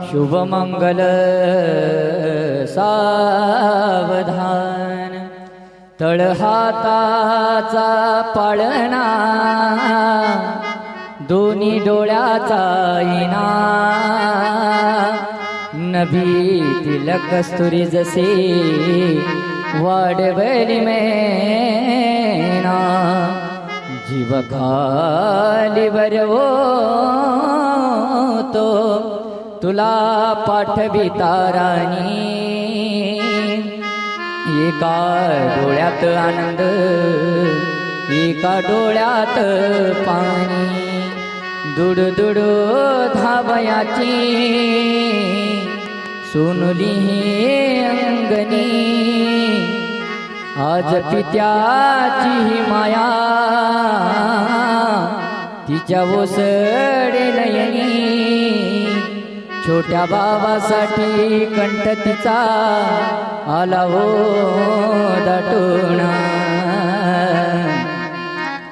शुभमंगल सावधान. तळहाताचा पाळणा दोन्ही डोळ्याचा इना. नभी तिलक कस्तुरी जसे वाढवली मेना. जीव खाली बरवो तो तुला पाठविता राणी. एका डोळ्यात आनंद एका डोळ्यात पाणी. दुड दुड धावयाची सोनुली अंगणी. आज पित्याची माया तिच्या ओसडे छोट्या बाबासाठी कंठ तिचा आला हो दाटून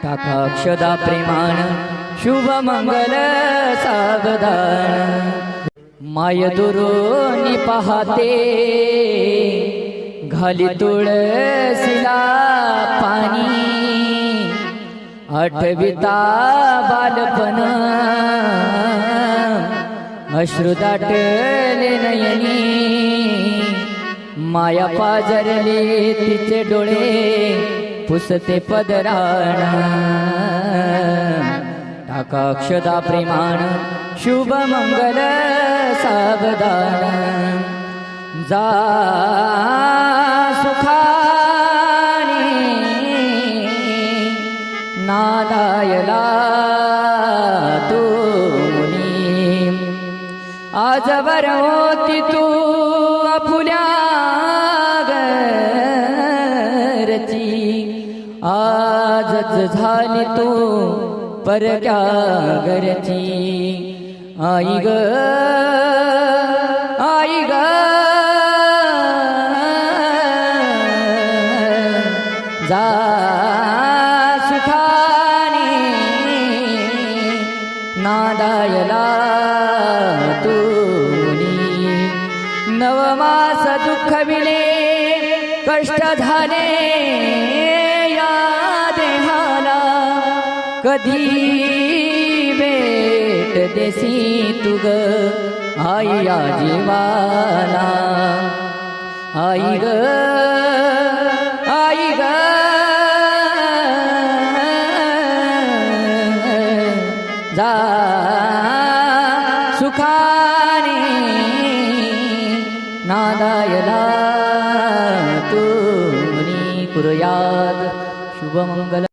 टाका अक्षदा प्रेमान शुभ मंगल सावधान. माय दुरोनी पाहते घाली तुळसीला पाणी. आठविता बालपण अश्रुदाटले नयनी माया पाजरले तिचे डोळे पुसते पदराण. टाका अक्षदा प्रेमान शुभ मंगल सावधान. जा सुखानी नादायला आज होती तू अफुल्या गरची आजच झाली तू परक्या गरची आई ग आई ग. जा. नादायला तुनी. नवमास दुःख विले कष्ट झाले या देहाला. कधी भेट देसी तुग आई या जीवाला. आई ग सुखाने नादायला तू मुनी शुभमंगल